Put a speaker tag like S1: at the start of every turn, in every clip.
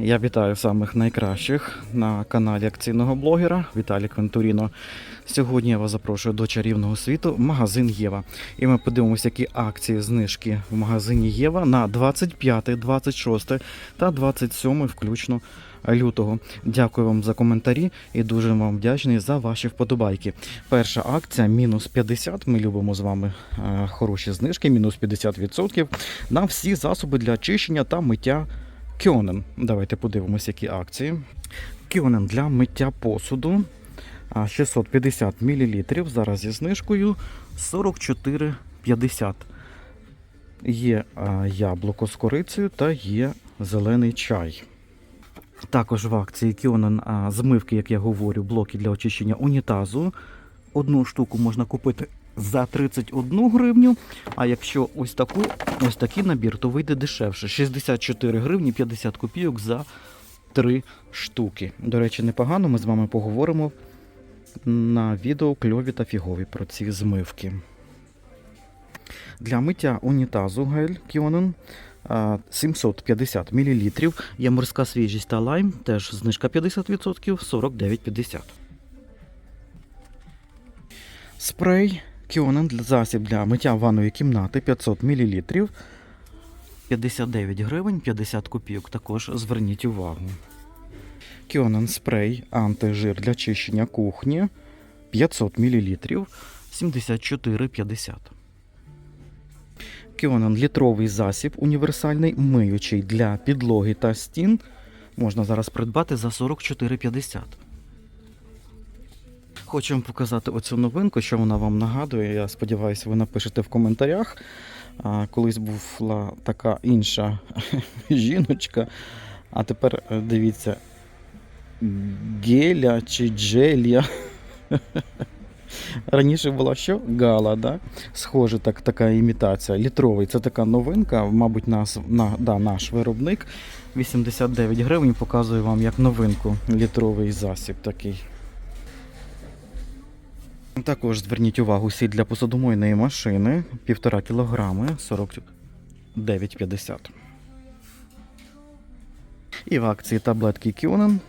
S1: Я вітаю самих найкращих на каналі акційного блогера Віталій Квентуріно. Сьогодні я вас запрошую до чарівного світу магазин Єва. І ми подивимося, які акції знижки в магазині Єва на 25, 26 та 27 включно лютого. Дякую вам за коментарі і дуже вам вдячний за ваші вподобайки. Перша акція мінус 50. Ми любимо з вами е, хороші знижки, мінус 50% на всі засоби для очищення та миття Кьонен. Давайте подивимося, які акції. Кьонен для миття посуду 650 мл. Зараз зі знижкою 44,50. Є яблуко з корицею та є зелений чай. Також в акції Кьонен а, змивки, як я говорю, блоки для очищення унітазу. Одну штуку можна купити за 31 гривню. А якщо ось таку, ось такий набір, то вийде дешевше. 64 гривні 50 копійок за 3 штуки. До речі, непогано. Ми з вами поговоримо на відео кльові та фігові про ці змивки. Для миття унітазу гель Кіонен 750 мл. Є морська свіжість та лайм, теж знижка 50%, 49,50. Спрей Кіонен засіб для миття ванної кімнати 500 мл. 59 гривень 50 копійок. Також зверніть увагу. Кіонен спрей антижир для чищення кухні 500 мл 74,50. Кіонен літровий засіб універсальний миючий для підлоги та стін можна зараз придбати за 44,50. Вам показати оцю новинку, що вона вам нагадує. Я сподіваюся, ви напишете в коментарях. Колись була така інша жіночка, а тепер е, дивіться, геля чи джелія. Раніше була що? Гала, да? Схоже, так, така імітація. Літровий. Це така новинка, мабуть, нас, на, да, наш виробник. 89 гривень показує вам як новинку літровий засіб такий. Також зверніть увагу сіль для посудомойної машини 1,5 кг 49,50. І в акції таблетки Кюнен.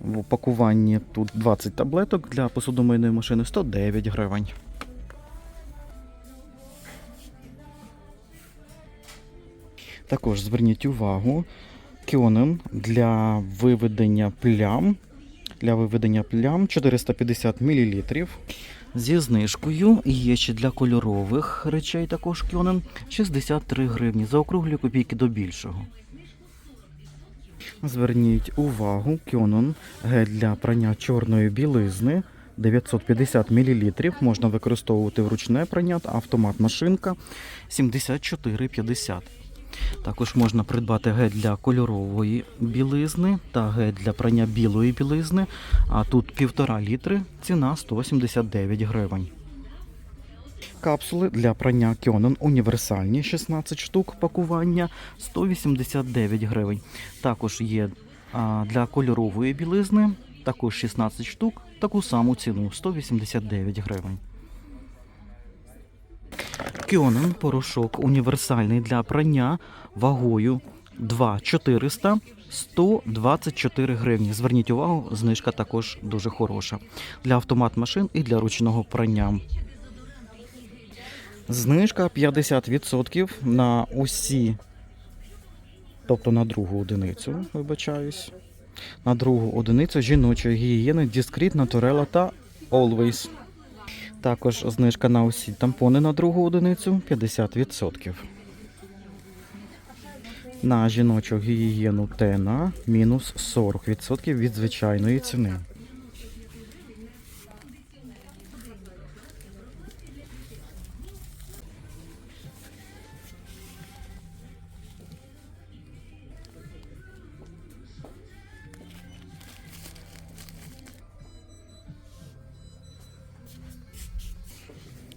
S1: В упакуванні тут 20 таблеток для посудомийної машини 109 гривень. Також зверніть увагу, Кьонен для виведення плям. Для виведення плям 450 мл. Зі знижкою є ще для кольорових речей також Кьонен 63 гривні. Заокруглюю копійки до більшого. Зверніть увагу, Кьонен гель для прання чорної білизни 950 мл. Можна використовувати вручне прання, автомат машинка 74,50. Також можна придбати гель для кольорової білизни та гель для прання білої білизни. А тут півтора літри, ціна 179 гривень. Капсули для прання Кьонен універсальні 16 штук пакування 189 гривень. Також є для кольорової білизни, також 16 штук, таку саму ціну 189 гривень. Кьонен порошок універсальний для прання вагою 2400 124 гривні. Зверніть увагу, знижка також дуже хороша. Для автомат машин і для ручного прання. Знижка 50% на усі, тобто на другу одиницю, вибачаюсь. На другу одиницю жіночої гігієни Discreet, Naturella та Always. Також знижка на усі тампони на другу одиницю 50%. На жіночу гігієну Тена мінус 40% від звичайної ціни.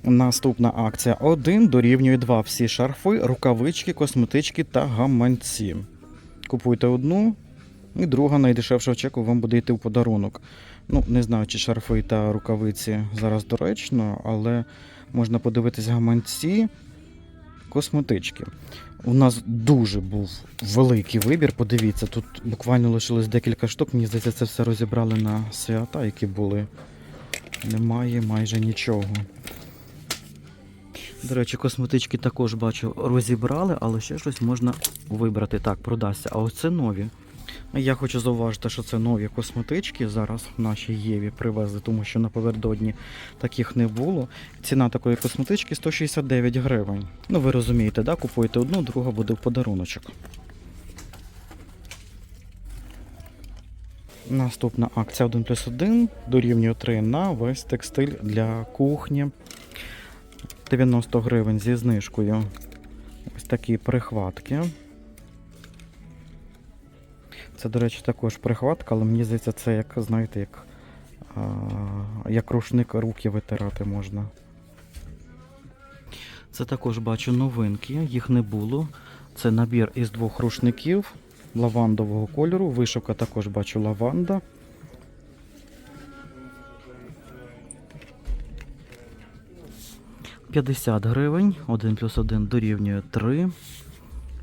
S1: Наступна акція 1 дорівнює 2 всі шарфи, рукавички, косметички та гаманці. Купуйте одну, і друга найдешевшого чеку вам буде йти в подарунок. Ну, не знаю, чи шарфи та рукавиці зараз доречно, але можна подивитись гаманці. Косметички. У нас дуже був великий вибір. Подивіться, тут буквально лишилось декілька штук. Мені здається, це все розібрали на свята, які були. Немає майже нічого. До речі, косметички також бачу розібрали, але ще щось можна вибрати. Так, продасться. А ось це нові. Я хочу зауважити, що це нові косметички зараз в нашій Єві привезли, тому що напередодні таких не було. Ціна такої косметички 169 гривень. Ну ви розумієте, да? купуєте одну, друга буде в подаруночок. Наступна акція 1 плюс 1 дорівнює 3 на весь текстиль для кухні. 90 гривень зі знижкою. Ось такі прихватки. Це, до речі, також прихватка, але мені здається, це як, знаєте, як, а, як рушник руки витирати можна. Це також бачу новинки, їх не було. Це набір із двох рушників лавандового кольору. Вишивка також бачу лаванда. «50 гривень, 1 плюс 1 дорівнює 3.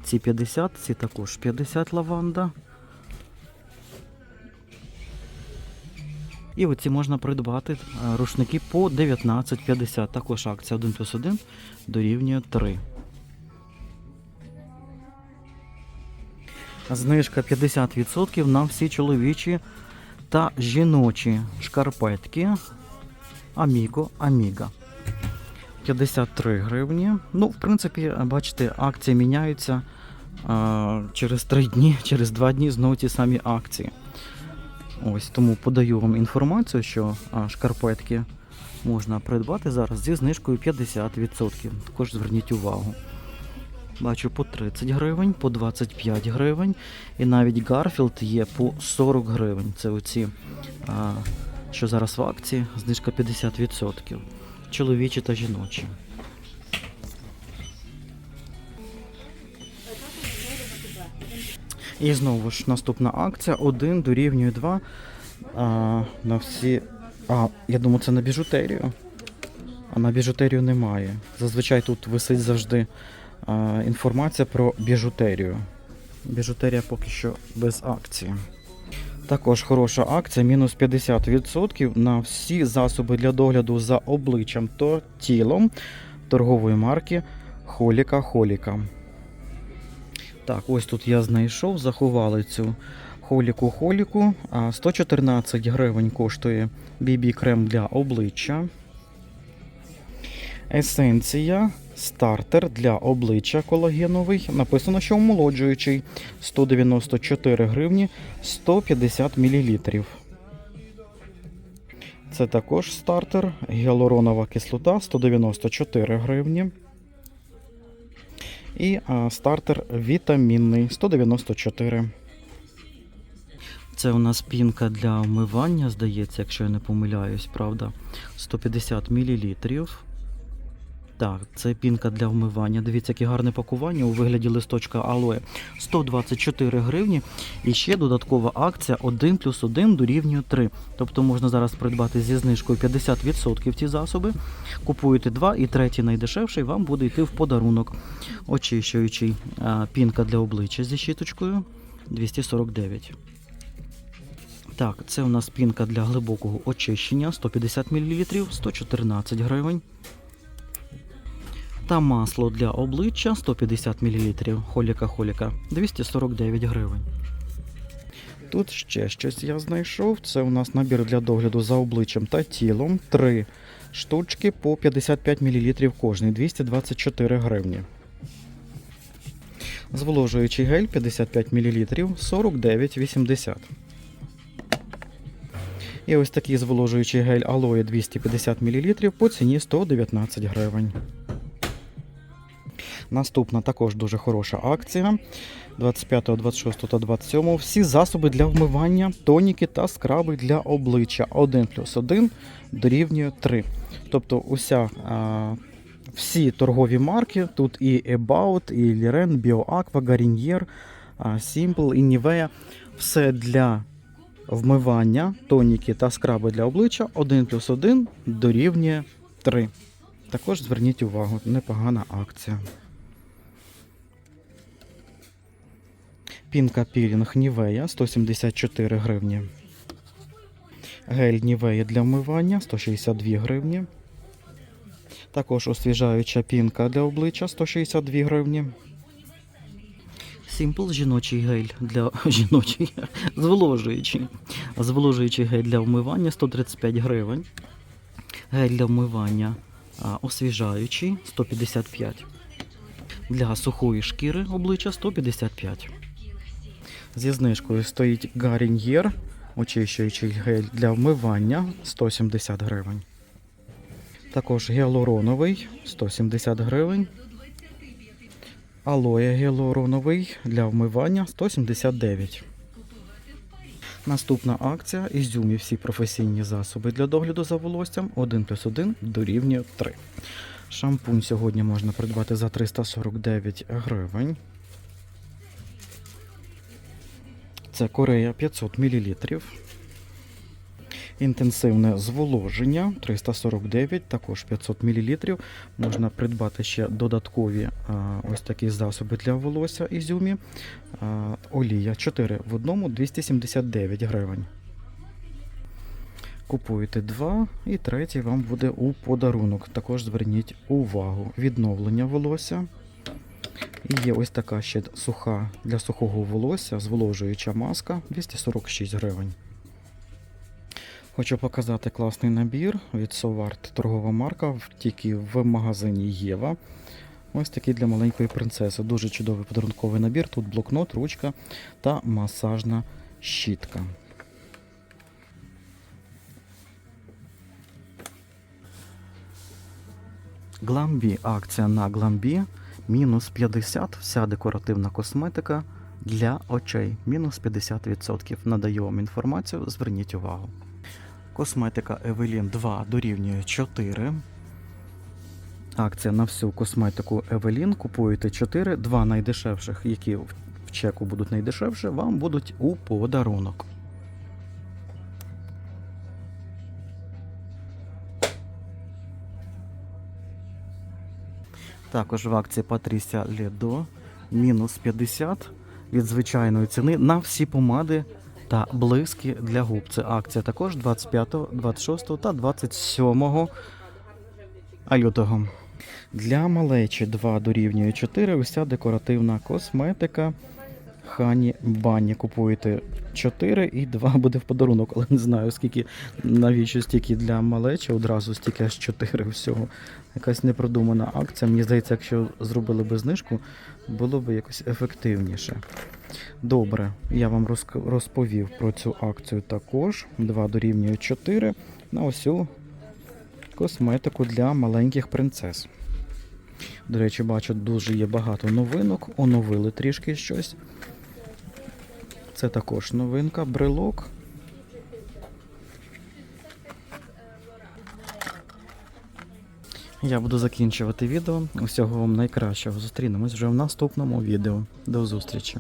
S1: Ці 50, ці також 50 лаванда. І оці можна придбати е, рушники по 19,50. Також акція 1 плюс 1 дорівнює 3. Знижка 50% на всі чоловічі та жіночі шкарпетки Amigo Amiga. 53 гривні. Ну, в принципі, бачите, акції міняються а, через 3 дні, через 2 дні знову ті самі акції. Ось тому подаю вам інформацію, що а, шкарпетки можна придбати зараз зі знижкою 50%. Також зверніть увагу. Бачу по 30 гривень, по 25 гривень. І навіть Гарфілд є по 40 гривень. Це оці, а, що зараз в акції, знижка 50%. Чоловічі та жіночі. І знову ж наступна акція. 1 дорівнює 2 а, на всі. А, я думаю, це на біжутерію. А на біжутерію немає. Зазвичай тут висить завжди а, інформація про біжутерію. Біжутерія поки що без акції. Також хороша акція, мінус 50% на всі засоби для догляду за обличчям та тілом торгової марки Холіка Холіка. Так, ось тут я знайшов, заховали цю холіку холіку. 114 гривень коштує BB крем для обличчя. Есенція стартер для обличчя колагеновий. Написано, що омолоджуючий 194 гривні 150 мл. Це також стартер. Гіалуронова кислота 194 гривні. І стартер вітамінний 194. Це у нас пінка для вмивання, здається, якщо я не помиляюсь, правда. 150 мл. Так, це пінка для вмивання. Дивіться, яке гарне пакування у вигляді листочка алоє. 124 гривні. І ще додаткова акція 1 плюс 1 дорівнює 3. Тобто можна зараз придбати зі знижкою 50% ці засоби. Купуєте два і третій найдешевший вам буде йти в подарунок. Очищуючий пінка для обличчя зі щіточкою 249. Так, це у нас пінка для глибокого очищення 150 мл 114 гривень. Та масло для обличчя 150 мл. Холіка-холіка 249 гривень. Тут ще щось я знайшов. Це у нас набір для догляду за обличчям та тілом. Три штучки по 55 мл кожний, 224 гривні. Зволожуючий гель 55 мл 49,80. І ось такий зволожуючий гель алоє 250 мл по ціні 119 гривень. Наступна також дуже хороша акція. 25, 26 та 27. Всі засоби для вмивання, тоніки та скраби для обличчя. 1 плюс 1 дорівнює 3. Тобто уся, а, всі торгові марки, тут і About, і Liren, BioAqua, Garnier, Simple, і Nivea. Все для вмивання, тоніки та скраби для обличчя 1 плюс 1 дорівнює 3. Також зверніть увагу, непогана акція. Пінка пілінг Нівея 174 гривні. Гель Нівея для вмивання 162 гривні. Також освіжаюча пінка для обличчя 162 гривні. Simple жіночий гель для жіночий, зволожуючий. Зволожуючий гель для вмивання 135 гривень. Гель для вмивання освіжаючий 155. Для сухої шкіри обличчя 155. Зі знижкою стоїть Гаріньєр, очищуючий гель для вмивання 170 гривень. Також гіалуроновий 170 гривень. Алоє гіалуроновий для вмивання 179. Наступна акція Ізюмі всі професійні засоби для догляду за волоссям 1 плюс 1 дорівнює 3. Шампунь сьогодні можна придбати за 349 гривень. Це Корея 500 мл. Інтенсивне зволоження 349, також 500 мл. Можна придбати ще додаткові а, ось такі засоби для волосся Ізюмі. А, олія 4 в одному 279 гривень. Купуєте два і третій вам буде у подарунок. Також зверніть увагу. Відновлення волосся. І є ось така ще суха для сухого волосся, зволожуюча маска 246 гривень. Хочу показати класний набір від Соварт торгова марка, тільки в магазині Єва. Ось такий для маленької принцеси. Дуже чудовий подарунковий набір. Тут блокнот, ручка та масажна щітка. Гламбі. Акція на Гламбі. Мінус 50. Вся декоративна косметика для очей. Мінус 50%. Надаю вам інформацію. Зверніть увагу. Косметика Evelyn 2 дорівнює 4. Акція на всю косметику Evelyn. Купуєте 4, два найдешевших, які в чеку будуть найдешевше, вам будуть у подарунок. Також в акції Патрісія Ледо мінус 50 від звичайної ціни на всі помади та блиски для губ. Це акція також 25, 26 та 27 лютого. Для малечі 2 дорівнює 4. Уся декоративна косметика. Хані бані купуєте 4 і 2 буде в подарунок, але не знаю скільки навіщо стільки для малечі, одразу стільки аж 4 всього. Якась непродумана акція. Мені здається, якщо зробили би знижку, було б якось ефективніше. Добре, я вам розповів про цю акцію також. 2 дорівнює 4 на осю косметику для маленьких принцес. До речі, бачу, дуже є багато новинок. Оновили трішки щось. Це також новинка, брелок. Я буду закінчувати відео. Усього вам найкращого. Зустрінемось вже в наступному відео. До зустрічі!